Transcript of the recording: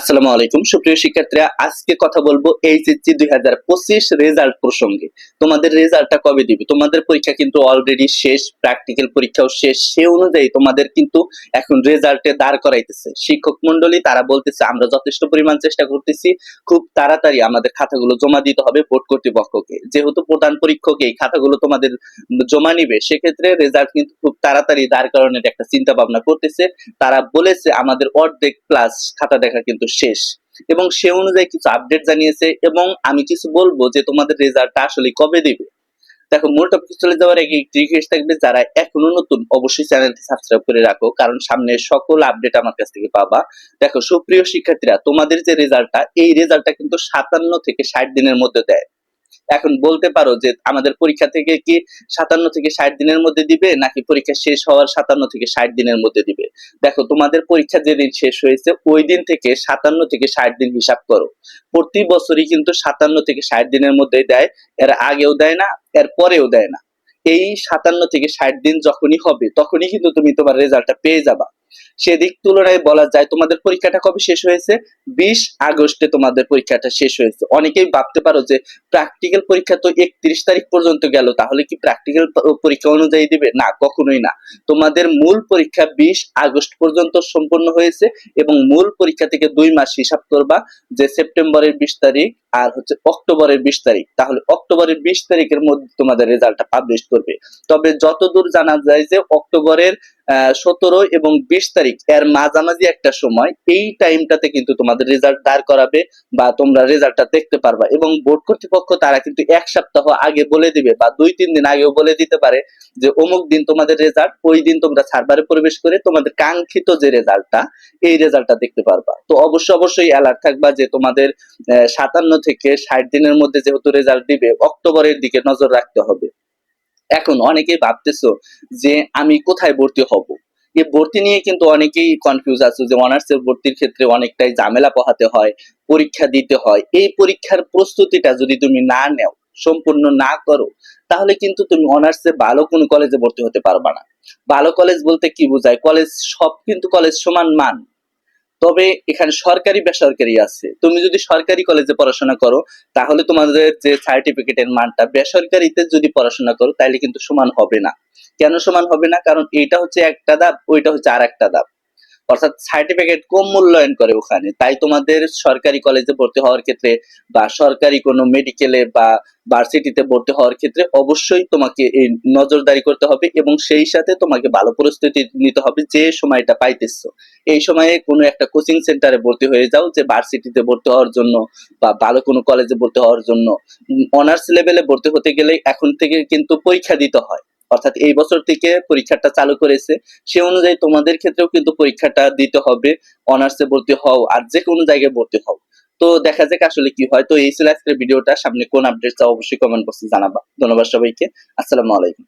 আসসালামু আলাইকুম। সুপ্রিয় শিক্ষার্থীরা, আজকে কথা বলব এইচএসসি দুই হাজার পঁচিশ রেজাল্ট প্রসঙ্গে। তোমাদের রেজাল্টটা কবে দিবে? তোমাদের পরীক্ষা কিন্তু অলরেডি শেষ প্র্যাকটিক্যাল পরীক্ষাও শেষ। সে অনুযায়ী তোমাদের কিন্তু এখন রেজাল্টে দাঁড় করাইতেছে। শিক্ষক মন্ডলী তারা বলতেছে, আমরা যথেষ্ট পরিমাণ চেষ্টা করতেছি। খুব তাড়াতাড়ি আমাদের খাতাগুলো জমা দিতে হবে বোর্ড কর্তৃপক্ষকে। যেহেতু প্রধান পরীক্ষক, এই খাতাগুলো তোমাদের জমা নিবে, সেক্ষেত্রে রেজাল্ট কিন্তু খুব তাড়াতাড়ি দাঁড় করানোর একটা চিন্তা ভাবনা করতেছে। তারা বলেছে, আমাদের অর্ধেক ক্লাস খাতা দেখা কিন্তু শেষ। এবং সে অনুযায়ী কিছু আপডেট জানিয়েছে এবং আমি কিছু বলব যে তোমাদের রেজাল্টটা আসলে কবে দিবে। দেখো, মূল টপিক চলে যাওয়ার আগে একটি রিকোয়েস্ট থাকবে যারা এখনও নতুন, অবশ্যই চ্যানেলটি সাবস্ক্রাইব করে রাখো, কারণ সামনে সকল আপডেট আমার কাছ থেকে পাবা। দেখো, সুপ্রিয় শিক্ষার্থীরা, তোমাদের যে রেজাল্টটা এই রেজাল্টটা কিন্তু সাতান্ন থেকে ষাট দিনের মধ্যে দেয়। এখন বলতে পারো যে আমাদের পরীক্ষা থেকে কি সাতান্ন থেকে ষাট দিনের মধ্যে দিবে, নাকি পরীক্ষা শেষ হওয়ার সাতান্ন থেকে ষাট দিনের মধ্যে দিবে? দেখো, তোমাদের পরীক্ষা যেদিন শেষ হয়েছে, ওই দিন থেকে সাতান্ন থেকে ষাট দিন হিসাব করো। প্রতি বছরই কিন্তু সাতান্ন থেকে ষাট দিনের মধ্যেই দেয়, এর আগেও দেয় না, এর পরেও দেয় না। এই সাতান্ন থেকে ষাট দিন যখনই হবে, তখনই কিন্তু তুমি তোমার রেজাল্টটা পেয়ে যাবা। সেদিক তুলনায় বলা যায় তোমাদের পরীক্ষাটা কবে শেষ হয়েছে? বিশ আগস্টে তোমাদের পরীক্ষাটা শেষ হয়েছে। অনেকেই ভাবতে পারো যে প্র্যাকটিক্যাল পরীক্ষা তো একত্রিশ তারিখ পর্যন্ত গেল, তাহলে কি প্র্যাকটিক্যাল পরীক্ষা অনুযায়ী দিবে? না, কখনোই না। তোমাদের মূল পরীক্ষা বিশ আগস্ট পর্যন্ত সম্পন্ন হয়েছে এবং মূল পরীক্ষা থেকে দুই মাস হিসাব করবা যে সেপ্টেম্বরের বিশ তারিখ আর হচ্ছে অক্টোবরের বিশ তারিখ। তাহলে অক্টোবরের বিশ তারিখের মধ্যে তোমাদের রেজাল্টটা পাবলিশ করবে। তবে যতদূর জানা যায় যে অক্টোবরের সতেরো এবং বিশ তারিখ, এর মাঝামাঝি একটা সময়, এই টাইমটাতে কিন্তু তোমাদের রেজাল্ট দাঁড় করাবে বা তোমরা রেজাল্টটা দেখতে পারবা এবং বোর্ড কর্তৃপক্ষ তারা কিন্তু এক সপ্তাহ আগে বলে দিবে বা দুই, তিন দিন আগেও বলে দিতে পারে যে অমুক দিন তোমাদের রেজাল্ট ওই দিন তোমরা সার্ভারে প্রবেশ করে তোমাদের কাঙ্ক্ষিত যে রেজাল্টটা এই রেজাল্টটা দেখতে পারবা। তো অবশ্যই অবশ্যই অ্যালার্ট থাকবা যে তোমাদের সাতান্ন থেকে ষাট দিনের মধ্যে যেহেতু রেজাল্ট দিবে, অক্টোবরের দিকে নজর রাখতে হবে। এখন অনেকে ভাবতেছো যে আমি কোথায় ভর্তি হব? এই ভর্তি নিয়ে কিন্তু অনেকেই কনফিউজ আছে যে অনার্সের ভর্তির ক্ষেত্রে অনেকটাই ঝামেলা পোহাতে হয়, পরীক্ষা দিতে হয়। এই পরীক্ষার প্রস্তুতিটা যদি তুমি না নেও, সম্পূর্ণ না করো, তাহলে কিন্তু তুমি অনার্সে ভালো কোনো কলেজে ভর্তি হতে পারবা না। ভালো কলেজ বলতে কি বোঝায়? কলেজ সব কিন্তু কলেজ সমান মান। তবে এখানে সরকারি বেসরকারি আছে। তুমি যদি সরকারি কলেজে পড়াশোনা করো, তাহলে তোমাদের যে সার্টিফিকেটের মানটা বেসরকারিতে যদি পড়াশোনা করো তাহলে কিন্তু সমান হবে না। কেন সমান হবে না? কারণ এটা হচ্ছে একটা ধাপ, ওইটা হচ্ছে আর একটা ধাপ। অর্থাৎ সার্টিফিকেট কম মূল্যায়ন করে ওখানে, তাই তোমাদের সরকারি কলেজে ভর্তি হওয়ার ক্ষেত্রে বা সরকারি কোনো মেডিকেলে বা ভার্সিটিতে ভর্তি হওয়ার ক্ষেত্রে অবশ্যই তোমাকে এই নজরদারি করতে হবে এবং সেই সাথে তোমাকে ভালো প্রস্তুতি নিতে হবে যে সময়টা পাইতেছো। এই সময়ে কোনো একটা কোচিং সেন্টারে ভর্তি হয়ে যাও যে ভার্সিটিতে ভর্তি হওয়ার জন্য বা ভালো কোনো কলেজে ভর্তি হওয়ার জন্য। অনার্স লেভেলে ভর্তি হতে গেলে এখন থেকে কিন্তু পরীক্ষা দিতে হয়। অর্থাৎ এই বছর থেকে পরীক্ষাটা চালু করেছে, সে অনুযায়ী তোমাদের ক্ষেত্রেও কিন্তু পরীক্ষাটা দিতে হবে, অনার্সে ভর্তি হও আর যে কোনো জায়গায় ভর্তি হও। তো দেখা যাক আসলে কি হয়। তো এই ছিল আজকের ভিডিওটা, সামনে কোন আপডেট চাও অবশ্যই কমেন্ট বক্সে জানাবা। ধন্যবাদ সবাইকে। আসসালামু আলাইকুম।